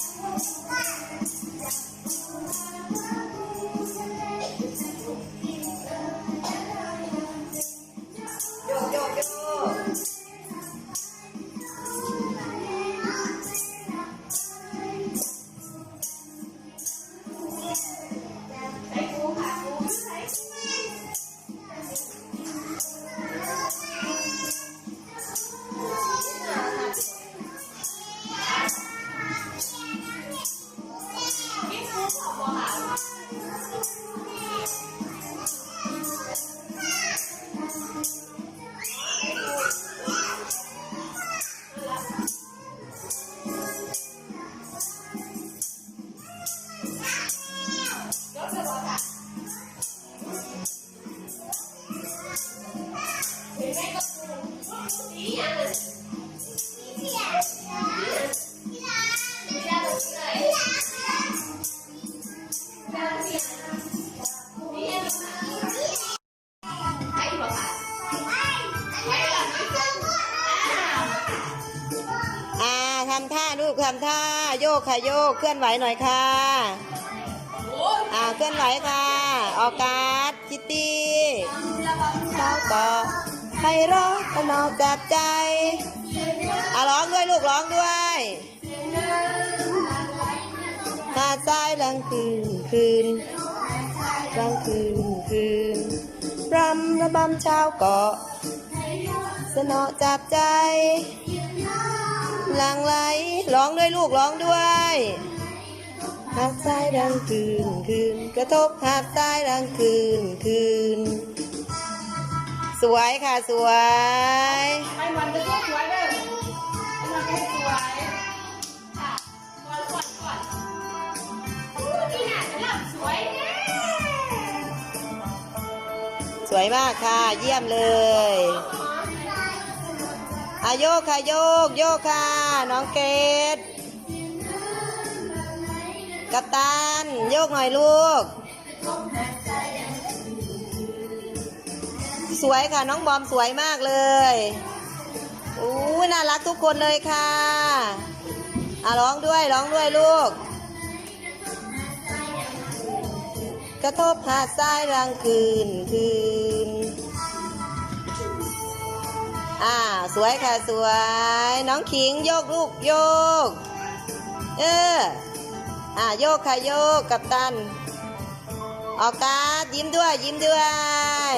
โทำท่าลูกทำท่าโยกค่ะโยกเคลื่อนไหวหน่อยค่ะอ่าเคลื่อนไหวค่ะ ออการ์ดคิตตี้เท้าต่อ ไพเราะขนอกจับใจอ่าร้องด้วยลูกร้องด้วยหาดทรายลังคืนคืนลางคืนคืนรำระบำชาวเกาะสนอจับใจหลังไหลร้องด้วยลูกร้องด้วยหาดทรายดังคืนคืน กระทบหาดทรายดังคืนคืน สวยค่ะสวย ไปวันจะสวยเลยไปวันจะสวยค่ะก่อนก่อนก่อนนี่น่ะหลับสวยแน่สวยมากค่ะ เยี่ยมเลยอาโยกค่ะโยกโยกค่ะ น้องเกดกัปตัน โยกหน่อยลูก สวยค่ะ น้องบอมสวยมากเลยอู้น่ารักทุกคนเลยค่ะอะร้องด้วยร้องด้วยลูก กระทบหาดทรายรังคืนคืน อ่า สวยค่ะสวย น้องขิงโยกลูกโยก เออ อ่าโยกค่ะโยกกับตันออกการดยิ้มด้วยยิ้มด้วย